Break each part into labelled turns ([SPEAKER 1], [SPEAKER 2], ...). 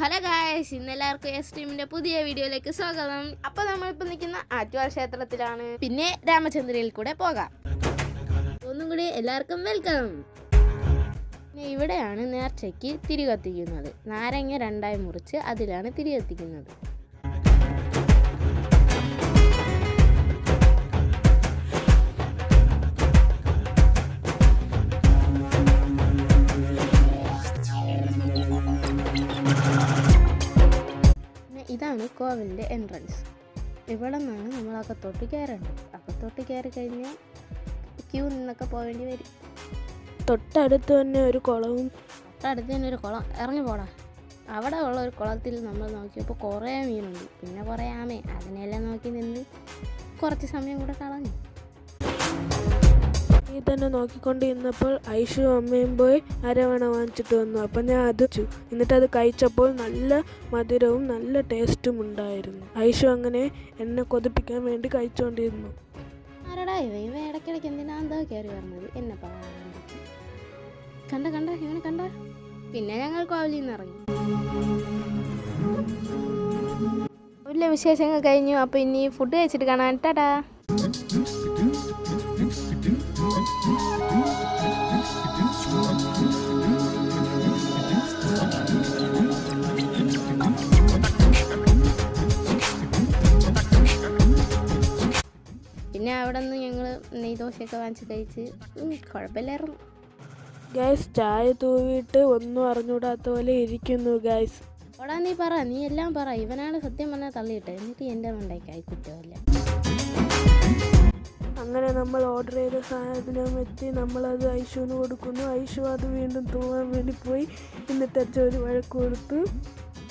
[SPEAKER 1] Hello guys ഇന്ന് എല്ലാവർക്കും S ടീമിന്റെ പുതിയ വീഡിയോയിലേക്ക് സ്വാഗതം. അപ്പൊ നമ്മളിപ്പോ നിൽക്കുന്ന ആറ്റുവാർ ക്ഷേത്രത്തിലാണ്. പിന്നെ രാമചന്ദ്രയിൽ കൂടെ പോകാം. ഒന്നും കൂടി എല്ലാവർക്കും വെൽക്കം. ഇവിടെയാണ് നേർച്ചയ്ക്ക് തിരി കത്തിക്കുന്നത് നാരങ്ങ രണ്ടായി മുറിച്ച് അതിലാണ് തിരി കത്തിക്കുന്നത് കോവിലിന്റെ എൻട്രൻസ് ഇവിടെ നിന്നാണ് നമ്മൾ അകത്തോട്ട് കയറേണ്ടത്. അകത്തോട്ട് കയറി കഴിഞ്ഞാൽ ക്യൂ നിന്നൊക്കെ പോവേണ്ടി വരും.
[SPEAKER 2] തൊട്ടടുത്ത് തന്നെ ഒരു കുളവും
[SPEAKER 1] തൊട്ടടുത്ത് തന്നെ ഒരു കുളം. ഇറങ്ങി പോടാ. അവിടെ ഉള്ള ഒരു കുളത്തിൽ നമ്മൾ നോക്കിയപ്പോൾ കുറേ മീനുണ്ട്. പിന്നെ കുറേ ആമേ. അതിനെല്ലാം നോക്കി നിന്ന് കുറച്ച് സമയം കൂടെ കളഞ്ഞു.
[SPEAKER 2] ഈ തന്നെ നോക്കിക്കൊണ്ട് ഇന്നപ്പോൾ ഐഷു അമ്മയും പോയി അരവണ വാങ്ങിച്ചിട്ട് വന്നു. അപ്പം ഞാൻ അത് എന്നിട്ട് അത് കഴിച്ചപ്പോൾ നല്ല മധുരവും നല്ല ടേസ്റ്റും ഉണ്ടായിരുന്നു. ഐഷു അങ്ങനെ എന്നെ കൊതിപ്പിക്കാൻ വേണ്ടി കഴിച്ചുകൊണ്ടിരുന്നു
[SPEAKER 1] ആരടാ ഇവ ഇവ ഇടയ്ക്കിടയ്ക്ക് എന്തിനാ എന്തോ കയറി വരുന്നത് എന്നെ പറയാൻ കണ്ട കണ്ട ഇവനെ കണ്ട. പിന്നെ ഞങ്ങൾ കോവിലിൽ നിന്ന് ഇറങ്ങി. വലിയ വിശേഷങ്ങൾ കഴിഞ്ഞു. അപ്പോൾ ഇനി ഫുഡ് കഴിച്ചിട്ട് കാണാൻ ടാടാ ഞങ്ങൾ നെയ്ദോശയൊക്കെ വാങ്ങിച്ച് കഴിച്ച് കുഴപ്പമില്ലായിരുന്നു
[SPEAKER 2] ഗൈസ് ചായ തൂവിയിട്ട് ഒന്നും അറിഞ്ഞൂടാത്ത പോലെ ഇരിക്കുന്നു ഗൈസ്
[SPEAKER 1] ഓടാ നീ പറ നീ എല്ലാം പറ. ഇവനാണ് സത്യം പറഞ്ഞാൽ തള്ളിയിട്ട്. എന്നിട്ട് എന്റെ മുണ്ടായിക്കായി കുറ്റമില്ല.
[SPEAKER 2] അങ്ങനെ നമ്മൾ ഓർഡർ ചെയ്ത സാധനം എത്തി. നമ്മളത് ഐഷുവിന് കൊടുക്കുന്നു. ഐഷു അത് വീണ്ടും തൂവാൻ വേണ്ടി പോയി. എന്നിട്ട് അച്ഛൻ ഒരു വഴക്ക് കൊടുത്ത്.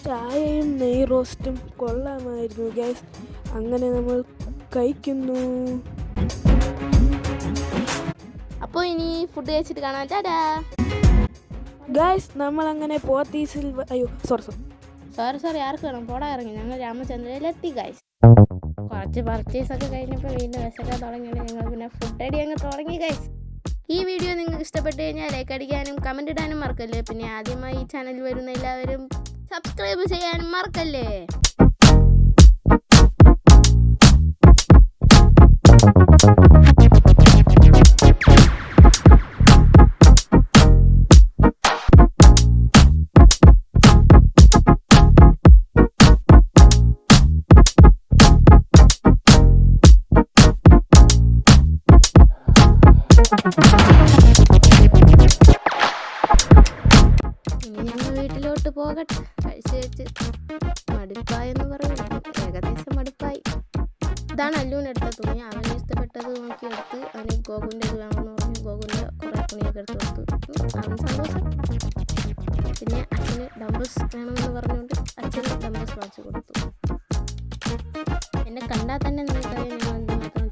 [SPEAKER 2] ചായയും നെയ് റോസ്റ്റും കൊള്ളാമായിരുന്നു ഗ്യാസ് അങ്ങനെ നമ്മൾ കഴിക്കുന്നു.
[SPEAKER 1] അപ്പോൾ ഇനി ഫുഡ് കഴിച്ചിട്ട് കാണാം. ടാടാ
[SPEAKER 2] ഗായ്സ് നമ്മൾ അങ്ങനെ പോത്തീസിൽ അയ്യോ സോറി സോറി
[SPEAKER 1] സോറി സോറി ആർക്ക് വേണം? പോടാ ഇറങ്ങി. ഞങ്ങൾ രാമചന്ദ്രയിലെത്തി ഗായ്സ് കുറച്ച് പർച്ചേസ് ഒക്കെ കഴിഞ്ഞപ്പോൾ വീണ്ടും വിശക്കാൻ തുടങ്ങിയിട്ട് ഞങ്ങൾ പിന്നെ ഫുഡ് അടി അങ്ങ് തുടങ്ങി ഗൈസ് ഈ വീഡിയോ നിങ്ങൾക്ക് ഇഷ്ടപ്പെട്ട് കഴിഞ്ഞാൽ ലൈക്ക് അടിക്കാനും കമന്റ് ഇടാനും മറക്കല്ലേ? പിന്നെ ആദ്യമായി ഈ ചാനൽ വരുന്ന എല്ലാവരും സബ്സ്ക്രൈബ് ചെയ്യാനും മറക്കല്ലേ? മടുപ്പായെന്ന് പറയുന്നു. ഏകദേശം മടുപ്പായി. ഇതാണ് അല്ലൂന് എടുത്ത തുണി. അവന് ഇഷ്ടപ്പെട്ടത് നോക്കി എടുത്ത് അവന് ഗോകുലിന്റെ വേണമെന്ന് പറഞ്ഞു ഗോകുലിന്റെ കുറേ തുണിയൊക്കെ എടുത്ത് കൊടുത്തു. അവൻ സന്തോഷം. പിന്നെ അച്ഛന് ഡംബിൾസ് വേണമെന്ന് പറഞ്ഞുകൊണ്ട് അച്ഛന് ഡംബിൾസ് വാങ്ങിച്ചു കൊടുത്തു. എന്നെ കണ്ടാൽ തന്നെ നിങ്ങൾക്കറിയാം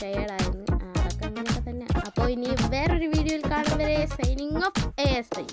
[SPEAKER 1] ടയേർഡായിരുന്നു അതൊക്കെ തന്നെ. അപ്പോൾ ഇനി വേറൊരു വീഡിയോയിൽ കാണുന്നവരെ signing off A S I